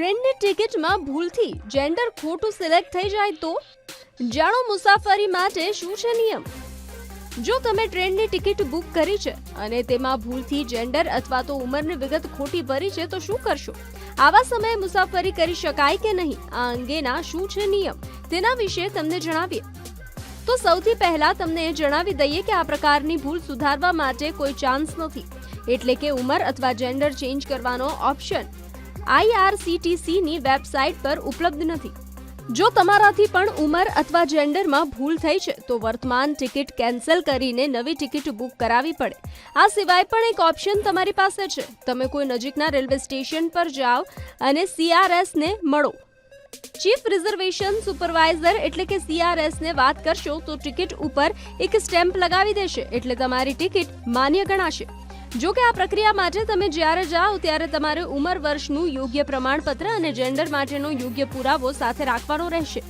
ટ્રેનની ટિકિટમાં ભૂલથી જેન્ડર ખોટું સિલેક્ટ થઈ જાય તો? જાણો મુસાફરી માટે શું છે નિયમ? જો તમે ટ્રેનની ટિકિટ બુક કરી છે અને તેમાં ભૂલથી જેન્ડર અથવા તો ઉંમરની વિગત ખોટી ભરી છે તો શું કરશો? આવા સમયે મુસાફરી કરી શકાય કે નહીં? આ અંગેના શું છે નિયમ? તેના વિશે તમને જણાવીએ. તો સૌથી પહેલા તમને એ જણાવી દઈએ કે આ પ્રકારની ભૂલ સુધારવા માટે કોઈ ચાન્સ નથી. એટલે કે ઉંમર અથવા જેન્ડર ચેન્જ કરવાનો ઓપ્શન આઈઆરસીટીસીની વેબસાઇટ પર ઉપલબ્ધ નથી. જો તમારાથી પણ ઉંમર અથવા જેન્ડરમાં ભૂલ થઈ છે, તો વર્તમાન ટિકિટ કેન્સલ કરીને નવી ટિકિટ બુક કરાવવી પડે. આ સિવાય પણ એક ઓપ્શન તમારી પાસે છે. તમે કોઈ નજીકના રેલવે સ્ટેશન પર જાઓ અને સીઆરએસને મળો. ચીફ રિઝર્વેશન સુપરવાઇઝર એટલે કે સીઆરએસને વાત કરશો, તો ટિકિટ ઉપર એક સ્ટેમ્પ લગાવી દેશે, એટલે તમારી ટિકિટ માન્ય ગણાશે. જો કે આ પ્રક્રિયા માટે તમે જ્યારે જાઓ ત્યારે તમારે ઉંમર વર્ષનું યોગ્ય પ્રમાણપત્ર અને જેન્ડર માટેનો યોગ્ય પુરાવો સાથે રાખવાનો રહેશે.